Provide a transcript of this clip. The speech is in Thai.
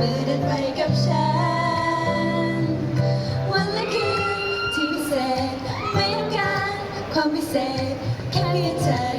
มือเดินไปกับฉัน วันและคืนที่เศษไม่ต้องการความพิเศษแค่เพียงเธอ